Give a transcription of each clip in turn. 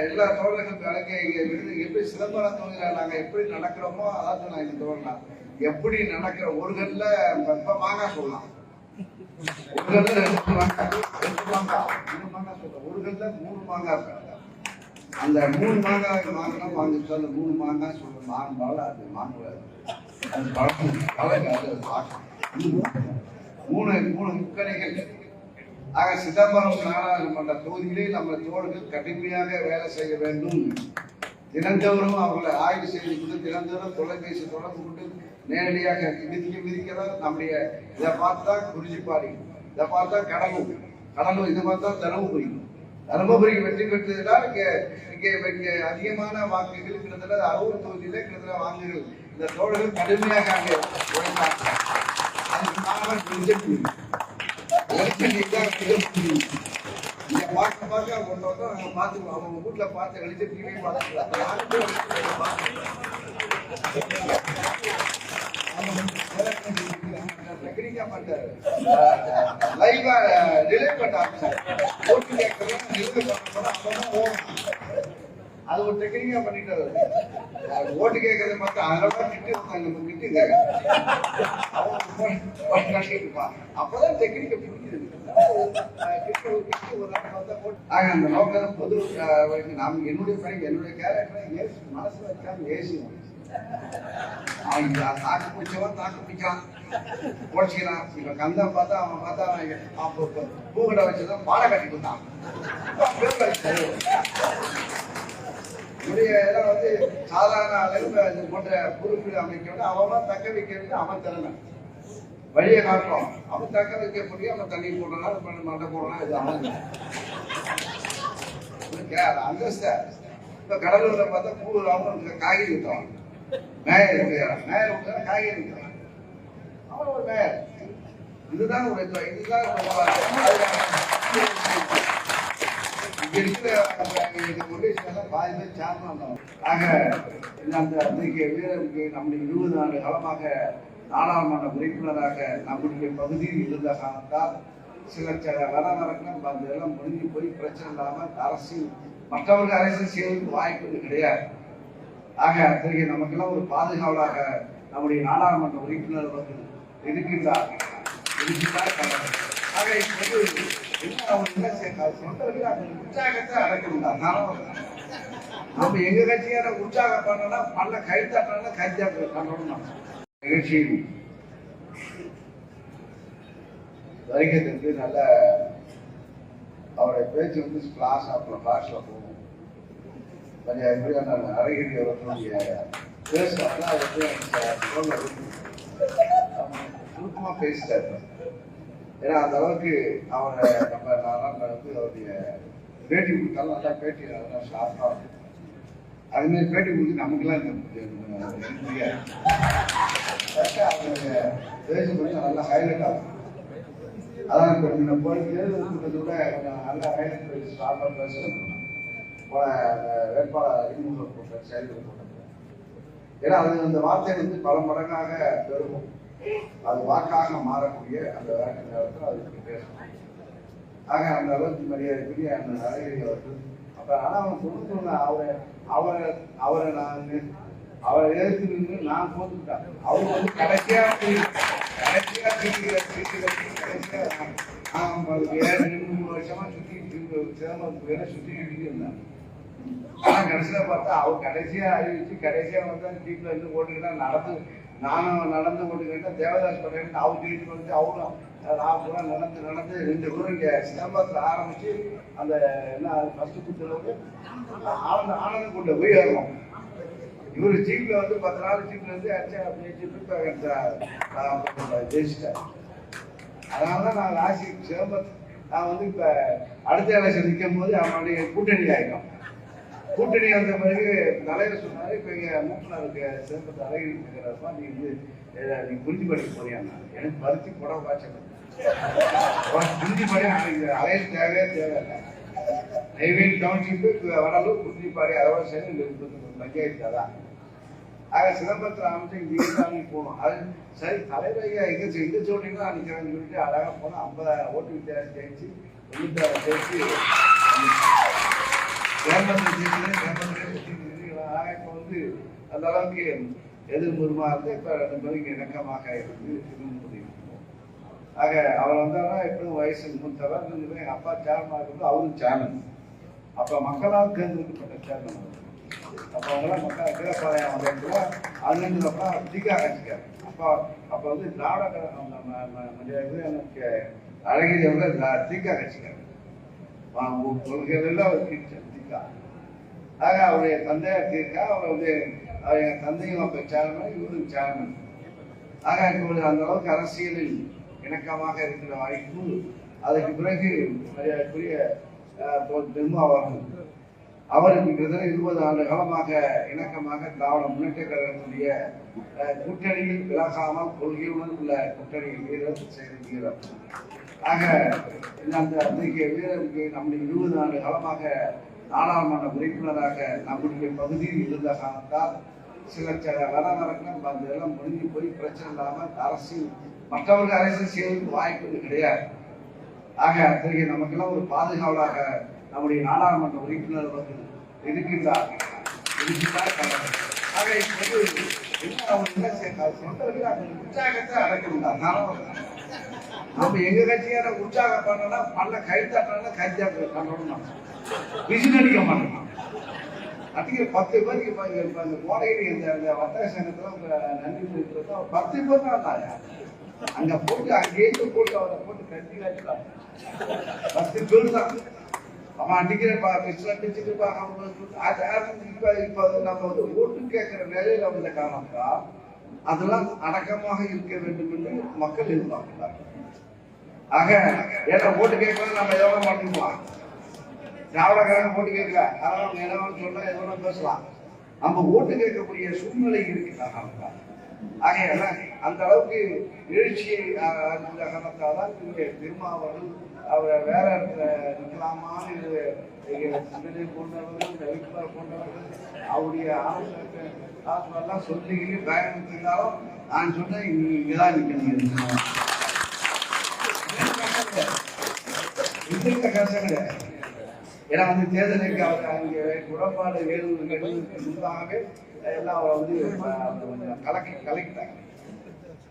எல்லா தோழர்களும் கலக்க இங்க விருது எப்படி சிதம்பரம் தொகுதியில நாங்க எப்படி நடக்கிறோமோ அதாவது நான் இந்த தோழலாம் எப்படி நடக்கிற ஒரு கல்ல இப்ப மாங்காய் சொல்லலாம். ஒரு கல்ல ரெண்டு மாங்காய் ரெண்டு மாங்காய் மூணு மாங்காய் சொல்றேன் ஒரு கல்ல மூணு மாங்காய் இருக்காங்க. அந்த மூணு மாங்காய் வாங்கினா வாங்கிட்டு அந்த மூணு மாங்காய் சொல்ற மான் பழம் அது மாங்குவாது அது பழம் பழம் மூணு மூணு முக்கணிகள் ஆக சிதம்பரம் நாடாளுமன்ற தொகுதியிலே நம்ம தோழர்கள் கடுமையாக வேலை செய்ய வேண்டும். தினந்தோறும் அவர்களை ஆய்வு செய்து கொண்டு தினந்தோறும் தொலைபேசி தொடர்பு கொண்டு நேரடியாக விதிக்க விதிக்கிறோம் நம்முடைய இதை பார்த்தா குறிஞ்சிப்பாடி இதை பார்த்தா கடலூர் கடலூர் இதை பார்த்தா தருமபுரி. தருமபுரிக்கு வெற்றி பெற்றதுனால் இங்கே இங்கே இங்கே அதிகமான வாக்குகள் கிட்டத்தட்ட அறுபது தொகுதியிலே கிட்டத்தட்ட வாக்குகள் இந்த தோழர்கள் கடுமையாக அங்கே உழைத்தார்கள் அதுக்கு காரணம் பிஜேபி இங்க பார்க்க பார்க்க ஒன்று வந்து நாங்கள் அவங்க வீட்டில் பார்த்து கழிச்சு டிவி டெக்னிக்கா பண்ணாரு லைவா ரிலே பண்ணாங்க ஓட்டு கேட்கறேன் ரிலே பண்ண அது ஒரு டெக்னிக்கா பண்ணிட்டாரு ஓட்டு கேட்கறத பார்த்தா அதெல்லாம் கிட்டு நம்ம கிட்டுங்க அவன் அப்பதான் டெக்னிக்கை புரிஞ்சுது ஆக அந்த நோக்கம் பொது நாம் என்னுடைய பையன் என்னுடைய கேரக்டர் ஏசு மனசு வச்சாலும் ஏசி தாக்கு பிடிச்சவன் தாக்கு கந்தம் பார்த்தா அவன் பார்த்தா அவன் பூக்கடை வச்சுதான் கட்டி கொடுத்தான் இதெல்லாம் வந்து சாதாரண அளவில் இது போன்ற பொறுப்பு அமைக்கணும் அவன் தக்க வைக்கிறது அவன் திறமை. வழியை காட்டுறோம். அவன் தக்க வைக்க அவன் தண்ணி போடலாம் பண்ண மண்டை போடலாம் இது அவன் அந்தஸ்த. இப்போ கடலூரில் பார்த்தா பூ அவன் காய்கறி விற்றான் மேயர் இருக்கிறான். மேயர் விட்டா காய்கறி விற்கிறான் அவன் ஒரு மேயர். இதுதான் ஒரு இது- இதுதான் இங்க இருக்கிற பாதி பேர் சேர்மன் ஆக இந்த அந்த அன்றைக்கு வீரருக்கு நம்முடைய இருபது ஆண்டு காலமாக நாடாளுமன்ற உறுப்பினராக நம்முடைய பகுதியில் இருந்த காரணத்தால் சில சில வர வரக்கலாம் அந்த இதெல்லாம் முடிஞ்சு போய் பிரச்சனை இல்லாமல் அரசியல் மற்றவர்கள் அரசியல் செய்வதற்கு வாய்ப்பு கிடையாது. ஆக அத்தகைய நமக்கெல்லாம் ஒரு பாதுகாவலாக நம்முடைய நாடாளுமன்ற உறுப்பினர் அவர்கள் இருக்கின்றார். இருக்கின்றார். ஆக இப்போது என்ன நம்ம எங்க கட்சியார உற்சாகம் பண்ணனா பண்ண கை தட்டனா கைத்தாட்டு பண்ணணும் நிகழ்ச்சியில் வருகிறதுக்கு நல்ல அவருடைய பேச்சு வந்து கிளாஸ் அப்புறம் கிளாஸ்ல போகும் கொஞ்சம் எப்படியான அழகிரி அவர்களுடைய பேசுவாங்க அது வந்து சுருக்கமா பேசிட்டாரு ஏன்னா அந்த அளவுக்கு அவரை நம்ம நான் வந்து அவருடைய பேட்டி கொடுத்தாலும் நல்லா பேட்டி நல்லா ஷார்ப்பாக இருக்கும். அதுமாரி பேட்டி கொடுத்து நமக்குலாம் இந்த முடியாது. அவருடைய பேச்சு கொஞ்சம் நல்லா ஹைலைட் ஆகும் அதான் இப்போ இந்த போய் தேர்தல் கூட கொஞ்சம் நல்லா ஹைலைட் பேசி ஷார்ப்பாக பேசணும் போன அந்த வேட்பாளர் அறிமுக கூட்டம் செயல்பட கூட்டம் ஏன்னா அது அந்த வார்த்தை வந்து பல மடங்காக பெருகும். அது வாக்காக மாறக்கூடிய அந்த வேலை நேரத்தில் அதுக்கு பேசணும். ஆக அந்த அளவுக்கு மரியாதைக்குரிய அந்த அழகிரி அவர்கள் அப்புறம் ஆனால் அவன் கொடுத்து அவரை அவரை அவரை நான் அவரை எதிர்த்து நின்று நான் போட்டுக்கிட்டேன் அவர் வந்து கடைசியா கடைசியாக கடைசியா சுத்திக்கிற நான் ஏழு ரெண்டு மூணு வருஷமா சுத்தி சிதம்பரத்துக்கு வேலை சுத்திக்கிட்டு இருந்தேன் ஆனா கடைசியில பார்த்தா அவர் கடைசியா அறிவிச்சு கடைசியா வந்து சீட்ல இருந்து போட்டுக்கிட்டா நடந்து நானும் நடந்து ஓட்டுக்கிட்டா தேவதாஸ் பண்ணிட்டு அவர் வீட்டுக்கு வந்து அவரும் நான் பூரா நடந்து நடந்து ரெண்டு பேரும் இங்கே சிதம்பரத்தில் ஆரம்பித்து அந்த என்ன ஃபஸ்ட்டு குத்துல ஆனந்த ஆனந்த கொண்ட போய் ஏறணும். இவர் ஜீப்பில் வந்து பத்து நாள் ஜீப்பில் இருந்து அடிச்சா அப்படியே ஜீப் ஜெயிச்சிட்டார். அதனாலதான் நான் ராசி சிதம்பரம் நான் வந்து இப்போ அடுத்த எலெக்ஷன் நிற்கும் போது அவனுடைய கூட்டணி ஆயிட்டோம். கூட்டணி வந்த பிறகு தலைவர் சொன்னாரு இப்போ இங்கே மூப்பனாருக்கு சிறப்பு தலைவர் இருக்கிறப்ப நீ வந்து நீ புரிஞ்சு படிக்க போறியான்னா எனக்கு பருத்தி புடவை காய்ச்சல் புரிஞ்சு படி நாளைக்கு அலையில் தேவையே தேவையில்லை. நெய்வேலி டவுன்ஷிப்பு வடலூர் குறிஞ்சிப்பாடி அதோட சேர்ந்து இந்த பஞ்சாயத்து தான் ஆக சிதம்பரத்தில் அமைச்சு இங்கே இருந்தாங்க போகணும். அது சரி தலைவரையா ஐயா எங்க செ- சொல்றீங்களோ அன்னைக்கு சொல்லிட்டு அழகாக போனோம் ஐம்பதாயிரம் ஓட்டு வித்தியாசம் ஜெயிச்சு தொண்ணூத்தாயிரம் ஜெயிச்சு கேரளத்தில் இப்போ வந்து அந்த அளவுக்கு எதிர்முருமா இருந்து இப்போ ரெண்டு பேருக்கு இணக்கமாக இருந்து இருக்க முடியும்? ஆக அவர் வந்தாலும் எப்படியும் வயசு மூத்தவர் எங்கள் அப்பா சேர்மனாக இருந்து அவரும் சேர்மன் அப்போ மக்களால் தேர்ந்தெடுக்கப்பட்ட சேர்மன் அவர். அப்போ அவங்களாம் மக்கள் கீழப்பாளையம் வந்ததுல அதுலேருந்து அப்பா திகா கட்சிக்கார் அப்போ அப்போ வந்து திராவிட கழகம் எனக்கு அழகிரி வந்து திகா கட்சிக்கார் கொள்கைகள் அவர் டீச்சர் திகா ஆக அவருடைய தந்தையார் தீர்க்கா அவர் வந்து அவர் எங்கள் தந்தையும் அப்போ சேர்மன் இவரும் சேர்மன் ஆக இப்பொழுது அந்த அளவுக்கு அரசியலில் இணக்கமாக இருக்கிற வாய்ப்பு அதற்கு பிறகு மரியாதைக்குரிய அஹ், அவர்கள். அவருக்கு கிட்டத்தட்ட இருபது ஆண்டு காலமாக இணக்கமாக திராவிட முன்னேற்ற கழகத்துடைய அஹ், கூட்டணியில் விலகாமல் கொள்கையுடன் உள்ள கூட்டணியில் வீரர் செய்திருக்கிறார் வீரர் ஆக அந்த அன்றைக்கு வீரருக்கு நம்முடைய இருபது ஆண்டு காலமாக நாடாளுமன்ற உறுப்பினராக நம்முடைய பகுதியில் இருந்த காரணத்தால் சில சில வரவரக்கம் அந்த முடிஞ்சு போய் பிரச்சனை இல்லாமல் அரசியல் மற்றவர்கள் அரசியல் செய்வதற்கு வாய்ப்பு கிடையாது. ஆக அத்தகைய நமக்கெல்லாம் ஒரு பாதுகாவலாக நம்முடைய நாடாளுமன்ற உறுப்பினர் அவர்கள் இருக்கின்றார். இருக்கின்றார் ஆக இப்போது உற்சாகத்தை அடக்கணும் அதனால நம்ம எங்க கட்சியார உற்சாகம் பண்ணனா பண்ண கை தட்டினா கைத்தா பண்ணணும் விசில் அடிக்க மாட்டேன். அதிக பத்து பேருக்கு இப்போ இப்போ இந்த கோடையில் இந்த இந்த வர்த்தக சங்கத்துல உங்க நன்றி தெரிவிக்கிறதா பத்து பேர் தான் இருந்தாங்க. அங்க போட்டு அங்கேயிருந்து போட்டு அவரை போட்டு கட்டி காட்டுறாங்க பத்து பேர் தான். அவன் அடிக்கிறப்பா பிச்சு அடிச்சுட்டு அவங்க அது யாரும் இப்போ இப்போ நம்ம வந்து ஓட்டு கேட்குற நிலையில வந்த காரணத்தால் அதெல்லாம் அடக்கமாக இருக்க வேண்டும் என்று மக்கள் எதிர்பார்க்கிறார்கள். ஆக ஏன்னா ஓட்டு கேட்கலாம் நம்ம எவ்வளோ பண்ணிக்கலாம் திராவிடக்காரங்க ஓட்டு கேட்கல அதனால அவங்க என்ன சொன்னா பேசலாம். நம்ம ஓட்டு கேட்கக்கூடிய சூழ்நிலை இருக்கிறாங்க ஆகையால அந்த அளவுக்கு எழுச்சியை அஹ், காரணத்தால் தான் இங்கே திருமாவளவன் அவரை வேற இடத்துல நிற்கலாமான்னு இது சிந்தனை போன்றவர்கள் எழுப்பாளர் போன்றவர்கள் அவருடைய ஆலோசனை சொல்லிக்கிட்டு பயணம் பயணித்திருந்தாலும் நான் சொன்னேன் நீ இங்கதான் நிற்கணும் இந்த கஷ்டம் கிடையாது ஏன்னா வந்து தேர்தலுக்கு அவர் அங்கே உடன்பாடு வேறு முன்பாகவே எல்லாம் அவரை வந்து அஹ், கலக்கி கலக்கிட்டாங்க.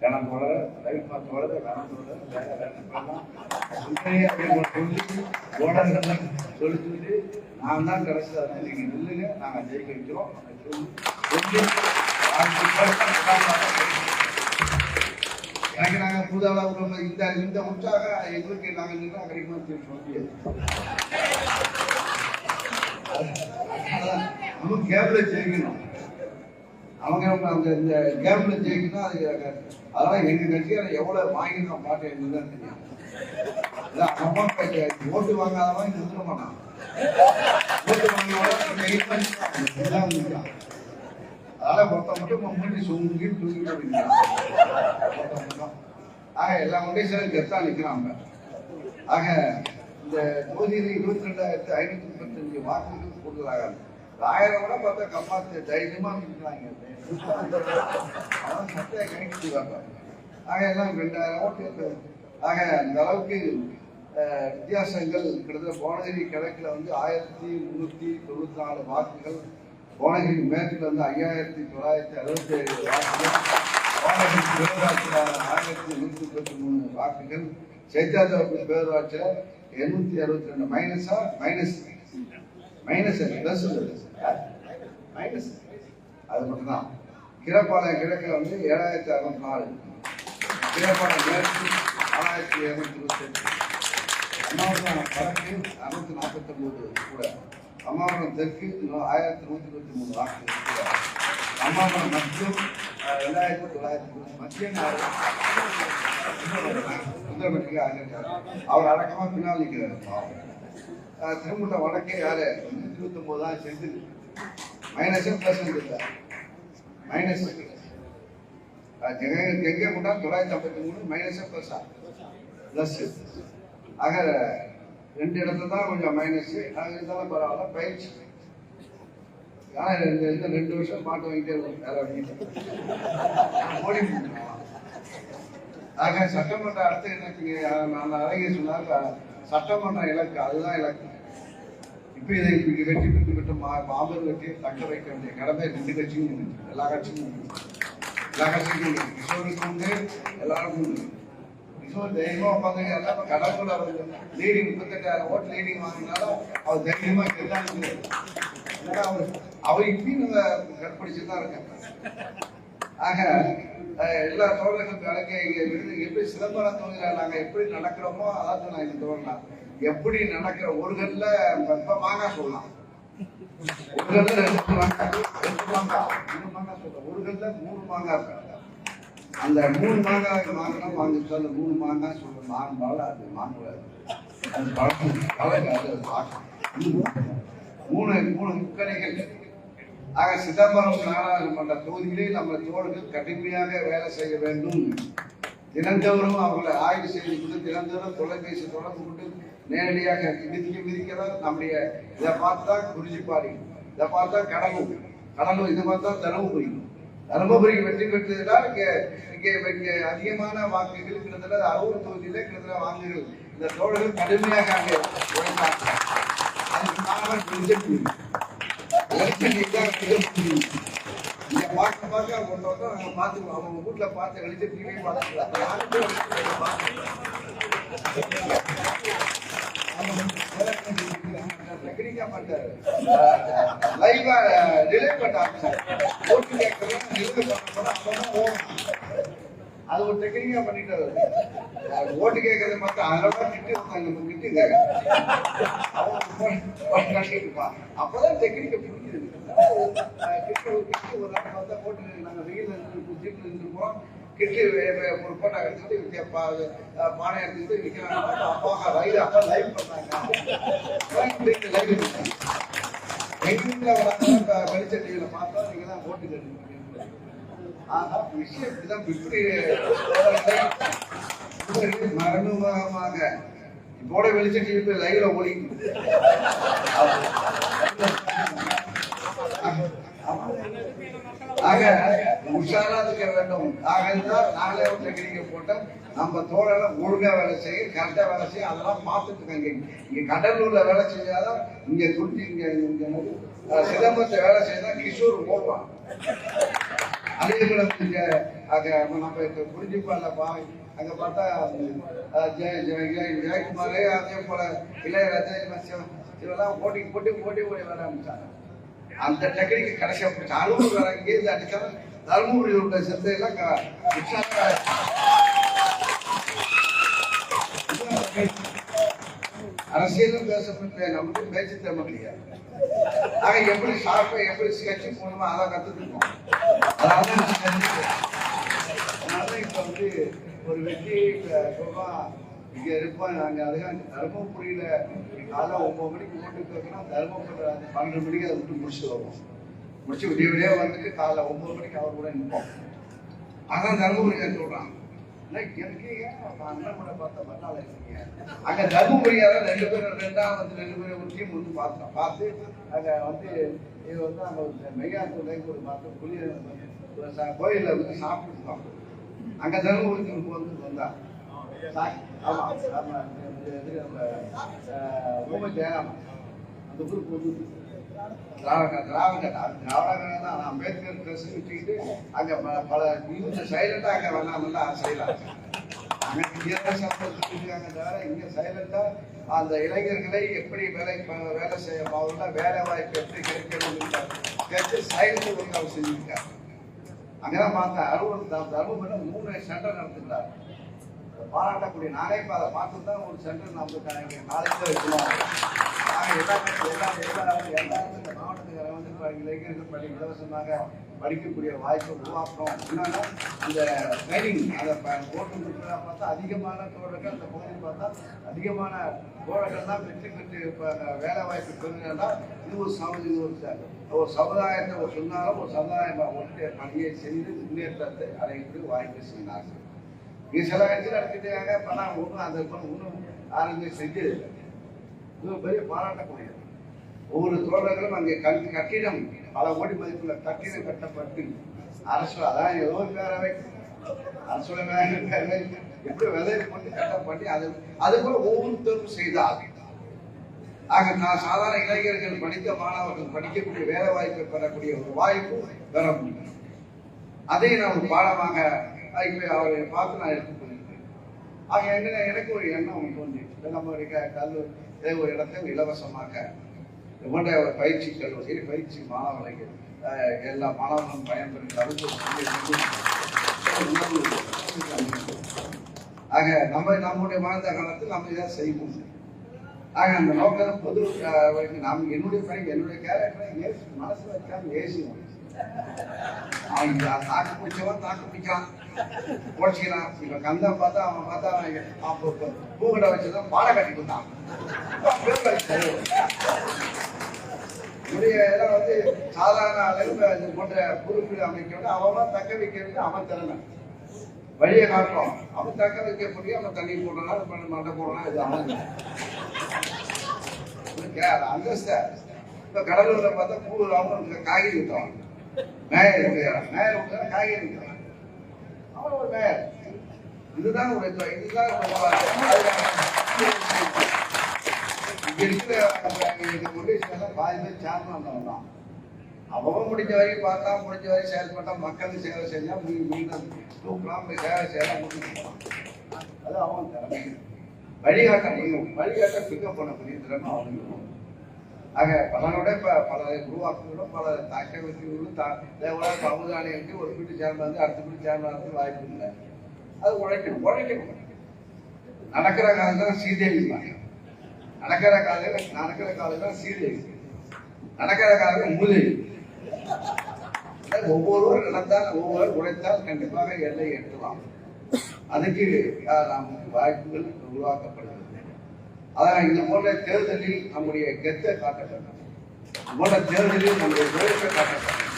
கணத்தோட லைஃபத்தோட கணத்தோட வேற வேற எல்லாம் சொல்லி சொல்லி நான் தான் கடைசியாக நீங்கள் நில்லுங்க நாங்கள் ஜெயிக்க வைக்கிறோம். சொல்லி வாழ்த்துக்கள். எனக்கு நாங்க புதால இந்த இந்த உற்சாகம் எங்களுக்கு நாங்க நின்றா கிடைக்குமா சொல்லி நம்ம கேப்ல ஜெயிக்கணும். அவங்க நம்ம அந்த இந்த கேப்ல ஜெயிக்கணும் அது அதெல்லாம் எங்க கட்சியால எவ்வளவு வாங்கிருக்கோம் பாட்டு எங்களுக்கு தான் தெரியும். அம்மா ஓட்டு வாங்காதவன் இங்க இருக்க மாட்டான். ஓட்டு வாங்காதவன் அதனால ஒருத்தன் மட்டும் முன்னாடி சுங்கி தூங்கிட்டு நிற்கிறான். ஆக எல்லா முறையும் சரி கெத்தா நிற்கிறாங்க ஆக இந்த தொகுதியில் இருபத்தி ரெண்டாயிரத்தி ஐநூத்தி முப்பத்தஞ்சு வாக்குகள் கூடுதலாக ஆயிரம் கூட பார்த்தா கம்மாத்து தைரியமா நிற்கிறாங்க அவன் சட்டையை கணிக்கிறாங்க ஆக எல்லாம் ரெண்டாயிரம் ஓட்டு இருக்கு. ஆக அந்த அளவுக்கு வித்தியாசங்கள் கிட்டத்தட்ட போனகிரி கிழக்குல வந்து ஆயிரத்தி முன்னூத்தி தொண்ணூற்றி நாலு வாக்குகள். போனகிரி மேற்குல வந்து ஐயாயிரத்தி தொள்ளாயிரத்தி அறுபத்தி ஏழு வாக்குகள். போனகிரி பேரூராட்சியில் ஆயிரத்தி நூத்தி முப்பத்தி மூணு வாக்குகள். சேத்தாத்தோப்பு பேரூராட்சியில் எண்ணூத்தி அறுபத்தி ரெண்டு மைனஸாக மைனஸ் மைனஸ் பிளஸ் மைனஸ். அது மட்டும்தான். கீழப்பாளையம் கிழக்கில் வந்து ஏழாயிரத்தி அறுநூத்தி நாலு கீழப்பாளையம் மேற்கு ஆறாயிரத்தி இரநூத்தி இருபத்தி எட்டு வடக்கு அறுநூத்தி நாற்பத்தி ஒன்பது கூட. அம்மாபுரம் தெற்கு இன்னும் ஆயிரத்தி நூத்தி இருபத்தி மூணு வாக்கு கூட. அம்மாவரம் மத்தியம் ரெண்டாயிரத்தி தொள்ளாயிரத்தி மத்திய மத்தியம் சுந்தரமட்டிக்கு ஆகியிருக்காரு அவர் அடக்கமா பின்னால் நிற்கிறார். பாவம். அஹ், திருமுட்ட வடக்கே யாரு? இருபத்தி ஒன்பது தான் செஞ்சு மைனஸ் பிளஸ் இல்லை மைனஸ் எங்கே கொண்டா தொள்ளாயிரத்தி ஐம்பத்தி மூணு மைனஸ் பிளஸ்ஸா ப்ளஸ் ஆக ரெண்டு இடத்துல தான் கொஞ்சம் மைனஸ் அது இருந்தாலும் பரவாயில்ல பயிற்சி. ஆனால் ரெண்டு இந்த ரெண்டு வருஷம் பாட்டு வாங்கிட்டே இருக்கும் வேற வழி ஆக சட்டமன்ற அடுத்து எனக்கு நான் அழகிய சொன்னார் சட்டமன்ற இலக்கு அதுதான் இலக்கு. இப்போ இதை இப்படி வெற்றி பெற்று பெற்ற மா மாபெரும் வெற்றியை தக்க வைக்க வேண்டிய கடமை ரெண்டு கட்சியும் இருக்கு. எல்லா கட்சியும் எல்லா கட்சியும் இருக்கு. கிஷோருக்கு உண்டு எல்லாருக்கும் உண்டு. கிஷோர் தைரியமா உட்காந்து எல்லாம் கடவுள் அவர் லீடிங் முப்பத்தெட்டாயிரம் ஓட்டு லீடிங் வாங்கினாலும் அவர் தைரியமா இருந்தாங்க ஏன்னா அவர் அவர் இப்பயும் நம்ம கற்பிடிச்சு தான் இருக்காங்க ஆக எல்லா தோழர்களும் விளங்க இங்க விருது எப்படி சிதம்பரம் தொழில நாங்க எப்படி நடக்கிறோமோ அதான் நான் இந்த தோழலாம் எப்படி நடக்கிற ஒரு கல்ல வெப்பமாக மாங்காய் சொல்லலாம். ஒரு கல்ல ரெண்டு மாங்காய் ரெண்டு மாங்காய் மூணு மாங்காய் சொல்லலாம். ஒரு கல்ல மூணு மாங்காய் இருக்காங்க. அந்த மூணு மாங்காய் மாங்கலாம் வாங்கிச்சு அந்த மூணு மாங்காய் சொல்ற நாலு அது மாங்குவாது அது. பழம் பழங்க அது பார்க்கணும் மூணு மூணு முக்கணிகள் ஆக சிதம்பரம் நாடாளுமன்ற தொகுதியிலே நம்ம தோழர்கள் கடுமையாக வேலை செய்ய வேண்டும். தினந்தோறும் அவர்களை ஆய்வு செய்து கொண்டு தினந்தோறும் தொலைபேசி தொடர்பு கொண்டு நேரடியாக விதிக்க விதிக்கலாம் நம்முடைய இதை பார்த்தா குறிஞ்சிப்பாடி இதை பார்த்தா கடலும் கடலும் இதை பார்த்தா தருமபுரி. தருமபுரி வெற்றி பெற்றதுனால் இங்கே இங்கே இங்கே அதிகமான வாக்குகள் கிட்டத்தட்ட அறுபது தொகுதியில் கிட்டத்தட்ட வாங்குகள் இந்த தோழர்கள் கடுமையாக அங்கே உழைத்தார்கள். அதுக்கு காரணம் பிஜேபி இங்க பார்க்க பார்க்க கொண்டு வந்தா நாங்க பார்த்துக்குவோம் அவங்க வீட்டில் பார்த்து கழிச்சு டிவி டெக்னிக்கா லைவா ரிலே பண்ணாங்க ஓட்டு கேட்கறேன் ரிலே பண்ண அது ஒரு டெக்னிக்கா பண்ணிட்டாரு ஓட்டு கேட்கறத பார்த்தா அதெல்லாம் கிட்டு நம்ம கிட்டுங்க அப்பதான் டெக்னிக்கை புரிஞ்சுது ஒரு நாள் பார்த்தா நாங்க கிட்டு வே- ஒரு போட்டோ எடுத்துட்டு வித்தியா பா- அஹ் பானை எடுத்துட்டு விற்கிறாங்க அப்பா லைவ் அப்பா லைவ் பண்ணாங்க. லைவ் எங்க வராங்க வெளிச்ச டிவியில பார்த்தா நீங்க தான் ஓட்டு கேட்டு ஆனா விஷயம் இப்படிதான் இப்படி மரணமாக இப்போட வெளிச்ச டிவி லைவ்ல ஓடிட்டு ஆக உஷாரா இருக்க வேண்டும் ஆக இருந்தால் நாங்களே ஒரு டெக்னிக்கை போட்டோம் நம்ம தோழலை ஒழுங்கா வேலை செய்ய கரெக்டா வேலை செய்ய அதெல்லாம் பார்த்துட்டு இருக்காங்க இங்க கடலூர்ல வேலை செஞ்சாதான் இங்க துருத்தி இங்க இங்க என்னது, சிதம்பரத்தை வேலை செய்தா கிஷோர் ஓடுவான் அதே போல இங்க அங்க நம்ம இப்ப குறிஞ்சிப்பால பா அங்க பார்த்தா அஹ், ஜெய ஜெய ஜெய- ஜெயக்குமார் அதே போல இளையராஜா இவன் இவெல்லாம் போட்டி போட்டி போட்டி போய் வர ஆரம்பிச்சாங்க அந்த டெக்னிக் கடைசியாக போச்சு அறுபது வேற இங்கே இருந்து அடிச்சாலும் தருமபுரி உள்ள செத்தையெல்லாம் அரசியலும் பேசப்பட்ட நமக்கு பேச்சு திறமை கிடையாது. ஆக எப்படி ஷார்ப்பா எப்படி ஸ்கெட்சு போகணுமோ அதான் கத்துக்கணும் அதாவது அதனால இப்ப வந்து ஒரு வெற்றி சொல்றா இங்க இருப்போம். நாங்க அதுக்காக தருமபுரியில காலை ஒன்பது மணிக்கு ஓட்டு கேட்கணும். தருமபுரி பன்னெண்டு மணிக்கு அதை விட்டு முடிச்சு வருவோம். முடிச்சு விடிய விடிய வந்துட்டு காலைல ஒன்பது மணிக்கு அவர் கூட நிற்போம் அதான் தருமபுரி சொல்றான். இல்லை, எனக்கு ஏன் அப்ப அண்ணன் கூட பார்த்தா மறுநாள் இருக்கீங்க? அங்க தர்மபுரியார ரெண்டு பேரும் ரெண்டாவது வந்து ரெண்டு பேரும் ஒரு டீம் வந்து பார்த்தோம். பார்த்து அங்க வந்து இது வந்து அங்க ஒரு மெய்யாத்தூர் ஒரு பார்த்து புளிய ஒரு சா- கோயில்ல வந்து சாப்பிட்டுருந்தோம் அங்க தர்மபுரிக்கு வந்து வந்தா. சா- ஆமா ஆமா இது- நம்ம அந்த குரூப் வந்து திராவிட திராவிட திராவிட தான் அம்பேத்கர் ட்ரெஸ் வச்சுக்கிட்டு அங்க பல பல இவங்க சைலண்டா அங்க வேணாமல்ல செய்யலாம். அங்க இங்க தான் சம்பளம் தவிர இங்க சைலண்டா அந்த இளைஞர்களை எப்படி வேலை வேலை செய்ய அவங்கள வேலை வாய்ப்பு எப்படி கிடைக்கணும் கேட்டு சைலண்ட் ஒழுங்கு அவர் செஞ்சிருக்காரு அங்கதான் பார்த்தேன் அறுபது தர்மபுரி மூணு சென்டர் நடத்துக்கிறார் பாராட்டக்கூடிய நானே இப்போ அதை பார்த்து தான் ஒரு சென்டர் நமக்கு நாளைக்கு வைக்கணும் நாங்கள் எல்லாமே எல்லா எல்லாரும் எல்லாரும் இந்த மாவட்டத்துக்கு வந்து இப்ப இளைஞர்கள் பள்ளி இலவசமாக படிக்கக்கூடிய வாய்ப்பை உருவாக்குறோம் என்னன்னா அந்த ட்ரைனிங் அதை ஓட்டு போட்டு கொடுக்குறதா பார்த்தா அதிகமான தோழர்கள் அந்த பகுதியில் பார்த்தா அதிகமான தோழர்கள் தான் வெற்றி பெற்று இப்போ வேலை வாய்ப்பு பெறுகிறதா இது ஒரு சமூக இது ஒரு ஒரு சமுதாயத்தை ஒரு சொன்னாலும் ஒரு சமுதாயமாக ஒன்றிய பணியை செய்து முன்னேற்றத்தை அடையக்கூடிய வாய்ப்பு செய்யினார்கள் இது சில இடத்துல நடத்திட்டாங்க பணம் ஒன்றும் அந்த பணம் ஒன்றும் யாருமே செஞ்சது இல்லை. பெரிய பாராட்டக்கூடியது ஒவ்வொரு தோழர்களும் அங்கே கல் கட்டிடம் பல கோடி மதிப்புள்ள கட்டிடம் கட்டப்பட்டு அரசு அதான் ஏதோ ஒரு பேரவை. அரசு பேரவை எப்படி விதை கொண்டு கட்டப்பட்டு அது அதுக்குள்ள ஒவ்வொருத்தரும் செய்தால் ஆக. நான் சாதாரண இளைஞர்கள் படித்த மாணவர்கள் படிக்கக்கூடிய வேலை வாய்ப்பை பெறக்கூடிய ஒரு வாய்ப்பு பெற முடியும். அதை நான் ஒரு பாடமாக அவரை பார்த்து நான் எடுத்துக்கொள்கிறேன் ஆக என்ன எனக்கு ஒரு எண்ணம் தோன்றி நம்மளுடைய கல்லூரி ஏதோ ஒரு இடத்தை இலவசமாக இது ஒரு பயிற்சி கல்லூரி பயிற்சி மாணவர்களுக்கு எல்லா மாணவர்களும் பயன்பெறும் அளவுக்கு ஆக நம்ம நம்முடைய வாழ்ந்த காலத்தில் நம்ம இதை செய்வோம். ஆக அந்த நோக்கம் பொது நாம் என்னுடைய பையன் என்னுடைய கேரக்டரை ஏசி மனசு வைக்காம ஏசி அவன் தாக்கு பிடிச்சவன் தாக்கு பிடிக்கிறான். உடச்சிக்கிறான் இப்ப கந்தம் பார்த்தா அவன் பார்த்தா அவன் அப்போ இப்போ பூக்கடை வச்சுதான் பாட கட்டி கொடுத்தான் என்னுடைய இடம் வந்து சாதாரண அளவில் இது போன்ற பொறுப்பு அமைக்கணும் அவன் தக்க வைக்கிறது அவன் திறமை. வழியை காட்டும் அவன் தக்க வைக்க முடியும் அவன் தண்ணி போடுறான் பண்ண மண்டை போடுறான் இது அவன். அந்தஸ்த. இப்ப கடலூர்ல பார்த்தா பூ அவங்க காய்கறி விற்றான் மேயர் இருக்கிறான் மேயர் விட்டா காய்கறி விற்கிறான் அவன் ஒரு இதுதான் ஒரு இதுதான். ஒரு இங்க இருக்கிற இது கொண்டு பாதி பேர் சேர்மன் தான் அவன் முடிஞ்ச வரைக்கும் பார்த்தா முடிஞ்ச வரைக்கும் செயல்பட்டா மக்களுக்கு சேவை செஞ்சா மீ மீண்டும் தூக்கலாம் போய் சேவை செய்யலாம் முடிஞ்சு போகலாம் அது அவன் திறமை. வழிகாட்ட நீங்கள் வழிகாட்ட பிக்கப் பண்ணக்கூடிய திறமை அவனுக்கு உண்டு. ஆக பலரோட இப்போ பல உருவாக்குகளும் பல தாக்க வெற்றிகளும் தா தேவையான பகுதானியருக்கு ஒரு வீட்டு சேர்ந்து வந்து அடுத்த வீட்டு சேர்ந்து வாய்ப்பு இல்லை. அது உழைக்க உழைக்கணும் நடக்கிற காலம் தான் சீதேவி நடக்கிற காலையில் நடக்கிற காலையில் தான் சீதேவி. நடக்கிற காலம் மூதேவி ஒவ்வொருவரும் நடந்தால் ஒவ்வொரு உழைத்தால் கண்டிப்பாக எல்லை எட்டலாம். அதுக்கு அஹ், நமக்கு வாய்ப்புகள் உருவாக்கப்படுகிறது அதனால் இந்த போன்ற தேர்தலில் நம்முடைய கெத்தை காட்ட வேண்டும் போன்ற தேர்தலில் நம்முடைய உழைப்பை காட்ட வேண்டும்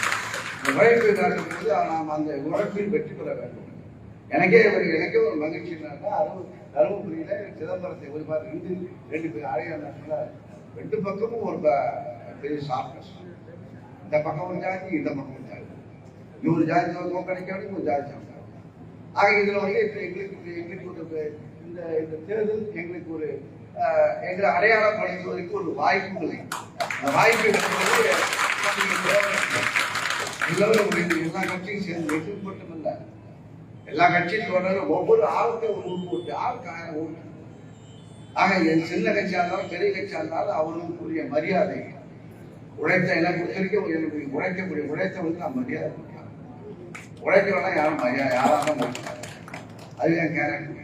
இந்த உழைப்பை காட்டும் போது நாம் அந்த உழைப்பில் வெற்றி பெற வேண்டும். எனக்கே ஒரு எனக்கே ஒரு மகிழ்ச்சி என்னன்னா அருள் தருமபுரியில சிதம்பரத்தை ஒரு மாதிரி ரெண்டு ரெண்டு பேர் அடையாள ரெண்டு பக்கமும் ஒரு பெரிய சாப்பிட்டு இந்த பக்கம் ஒரு ஜாதி இந்த பக்கம் ஒரு ஜாதி. இவர் ஜாதி கிடைக்காது ஒரு ஜாதி சாப்பிட்டாங்க ஆக இதில் வந்து இப்போ எங்களுக்கு எங்களுக்கு ஒரு இந்த இந்த தேர்தல் எங்களுக்கு ஒரு அஹ், அடையாளம் அடையாளப்படுத்துவதற்கு ஒரு வாய்ப்புகளை அந்த வாய்ப்பை பெறுவது எல்லோரும் எல்லா கட்சியும் சேர்ந்து வைத்தது மட்டுமல்ல எல்லா கட்சியும் தொடர்ந்து ஒவ்வொரு ஆளுக்கும் ஒரு ஊர் போட்டு ஆளுக்கு ஆயிரம் ஓட்டு? ஆக என் சின்ன கட்சியாக இருந்தாலும் பெரிய கட்சியாக இருந்தாலும் அவர்களுக்குரிய மரியாதை. உழைத்த எனக்கு வரைக்கும் எனக்கு உழைக்கக்கூடிய உழைத்த வந்து நான் மரியாதை கொடுக்கலாம் உழைக்கிறவனா யாரும் மரியாதை யாராலும் அது என் கேரக்டர்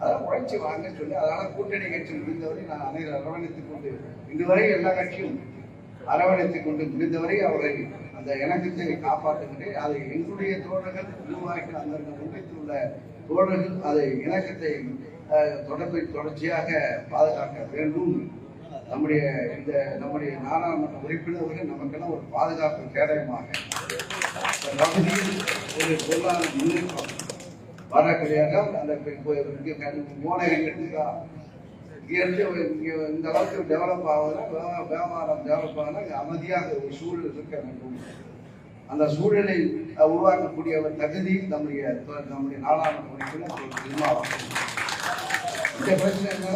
அதை உழைச்சி வாங்க சொல்லி அதனால கூட்டணி கட்சி முடிந்தவரை நான் அனைவரும் அரவணைத்துக் கொண்டு இதுவரை எல்லா கட்சியும் அரவணைத்துக் கொண்டு முடிந்தவரை அவரை அந்த இணக்கத்தை காப்பாற்றுகின்றேன் அதை எங்களுடைய தோழர்கள் உருவாக்கி அந்த ஒன்றியத்தில் உள்ள தோழர்கள் அதை இணக்கத்தை தொடர்பை தொடர்ச்சியாக பாதுகாக்க வேண்டும். நம்முடைய இந்த நம்முடைய நாடாளுமன்ற உறுப்பினர்கள் நமக்கெல்லாம் ஒரு பாதுகாப்பு கேடயமாக பகுதியில் ஒரு பொருளாதார முன்னேற்றம் வரக்கூடியவர்கள் அந்த இப்ப- இப்போ இந்த அளவுக்கு டெவலப் ஆகுதுன்னா வியாபாரம் டெவலப் ஆகுதுன்னா அமைதியாக ஒரு சூழல் இருக்க வேண்டும். அந்த சூழலை உருவாக்கக்கூடிய ஒரு தகுதி நம்முடைய நம்முடைய நாடாளுமன்ற உறுப்பினர் நிர்மாணம் இந்த பிரச்சனை என்ன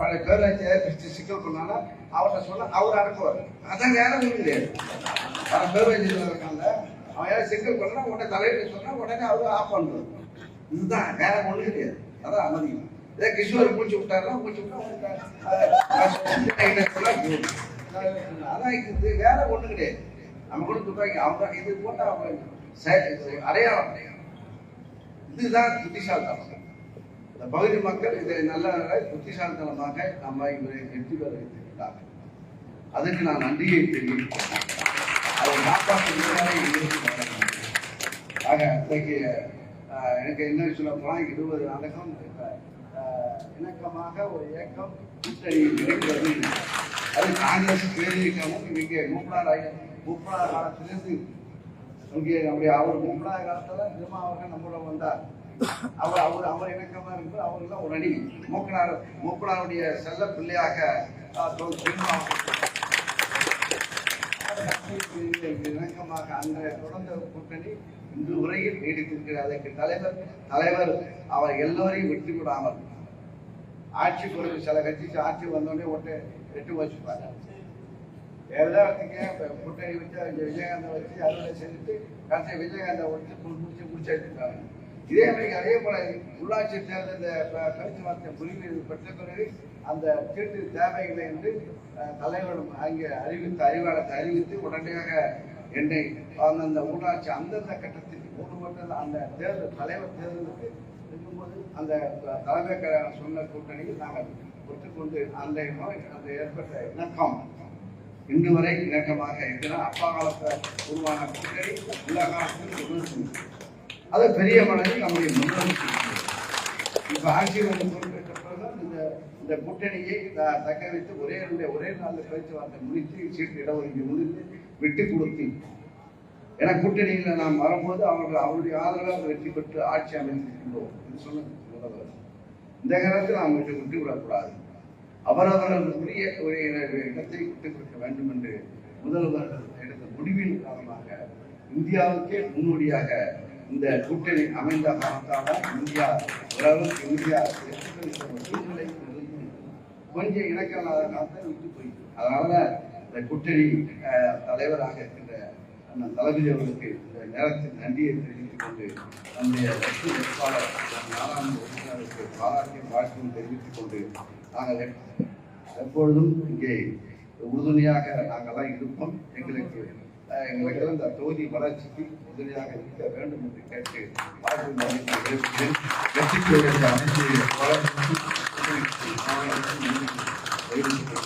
பல பேராட்சியை பிடிச்சி சிக்கல் பண்ணாலும் அவர்கிட்ட சொன்னா அவர் அடக்குவார் அதான் வேற ஒன்றும் கிடையாது பல பேராட்சியில் இருக்காங்க. அவன் யாரும் சிக்கல் பண்ணா உடனே தலையிட்டு சொன்னா உடனே அவர் ஆஃப் பண்ணுறது இதுதான் வேற ஒண்ணு கிடையாது. அதான் அமதி. ஏதாவது கிஷோர் மூச்சு விட்டாருன்னா மூச்சு விட்டா அதான் இது வேற ஒண்ணு கிடையாது. நம்ம கூட துப்பாக்கி அவங்க இது போட்டா அவங்க சே- அடையாளம் இதுதான் புத்திசாலித்தனம் இந்த பகுதி மக்கள் இதை நல்ல புத்திசாலித்தனமாக நம்ம இவரை வெற்றி பெற வைத்திருக்கிறார்கள். அதுக்கு நான் நன்றியை தெரிவிக்கிறேன். அதை காப்பாற்ற ஆக இன்றைக்கு எனக்கு என்ன சொல்ல போனால் இருபது நாடகம் இணக்கமாக ஒரு இயக்கம் கூட்டணி இருக்கிறது அது காங்கிரஸ் பேரியக்கமும் இங்கே மூப்பனார் ஐயா மூப்பனார் காலத்திலிருந்து இங்கே நம்முடைய அவர் மூப்பனார் காலத்துல திருமா அவர்கள் நம்மளோட வந்தார். அவர் அவர் அவர் இணக்கமா இருந்து அவர்கள்லாம் ஒரு அணி மூக்கனார் மூப்பனாருடைய செல்ல பிள்ளையாக இணக்கமாக அன்றைய தொடர்ந்த கூட்டணி இன்று உரையில் நீடித்திருக்கிறது அதற்கு தலைவர் தலைவர் அவர் எல்லோரையும் விட்டு விடாமல் ஆட்சி பொறுப்பு சில கட்சி ஆட்சி வந்தோடனே ஒட்டு எட்டு வச்சுப்பாங்க எதாவதுங்க முட்டை வச்சு அங்க விஜயகாந்தை வச்சு அறுவடை செஞ்சுட்டு கடைசி விஜயகாந்தை வச்சு முடிச்சு முடிச்சு எடுத்துட்டாங்க இதே மாதிரி அதே போல உள்ளாட்சி தேர்தல் இந்த கருத்து பேச்சுவார்த்தை முடிவு பெற்ற பிறகு அந்த சீட்டு தேவைகளை என்று அஹ், தலைவர் அங்கே அறிவித்து அறிவாளத்தை அறிவித்து உடனடியாக என்னை அந்தந்த ஊராட்சி அந்தந்த கட்டத்தில் ஒரு மட்டும் அந்த தேர்தல் தலைவர் தேர்தலுக்கு இருக்கும்போது அந்த தலைமை சொன்ன கூட்டணியில் நாங்கள் ஒத்துக்கொண்டு அந்த அந்த ஏற்பட்ட இணக்கம் இன்று வரை இணக்கமாக இருக்கிற அப்பா காலத்தில் உருவான கூட்டணி உள்ள காலத்தில் அது பெரிய மனதில் நம்முடைய முதலமைச்சர் இப்போ ஆட்சி வந்து பொறுப்பேற்ற பிறகு இந்த இந்த கூட்டணியை தக்க வைத்து ஒரே ஒரே நாளில் பேச்சுவார்த்தை முடித்து சீட்டு இடஒதுக்கீடு முடித்து விட்டு கொடுத்து ஏன்னா கூட்டணியில் நாம் வரும்போது அவர்கள் அவருடைய ஆதரவாக வெற்றி பெற்று ஆட்சி அமைந்திருக்கின்றோம் என்று சொன்னது இந்த காலத்தில் நாம் விட்டு விடக்கூடாது அவரவர்களுக்குரிய ஒரு இடத்தை விட்டு கொடுக்க வேண்டும் என்று முதல்வர் எடுத்த முடிவின் காரணமாக இந்தியாவுக்கே முன்னோடியாக இந்த கூட்டணி அமைந்த காரணத்தால் இந்தியா ஓரளவுக்கு இந்தியா சூழ்நிலை கொஞ்சம் இணக்கமில்லாத காலத்தை விட்டு போயிட்டு. அதனால இந்த கூட்டணி தலைவராக இருக்கின்ற அண்ணன் தளபதி அவர்களுக்கு இந்த நேரத்தில் நன்றியை தெரிவித்துக் கொண்டு நம்முடைய வெற்றி வேட்பாளர் நாலாம் உறுப்பினருக்கு பாராட்டியும் வாழ்க்கையும் தெரிவித்துக் கொண்டு நாங்கள் எப்பொழுதும் இங்கே உறுதுணையாக நாங்கள்லாம் இருப்போம். எங்களுக்கு எங்களுக்கு இந்த தொகுதி வளர்ச்சிக்கு உறுதுணையாக இருக்க வேண்டும் என்று கேட்டு வாழ்த்து தெரிவிக்கிறேன் வெற்றி அனைத்து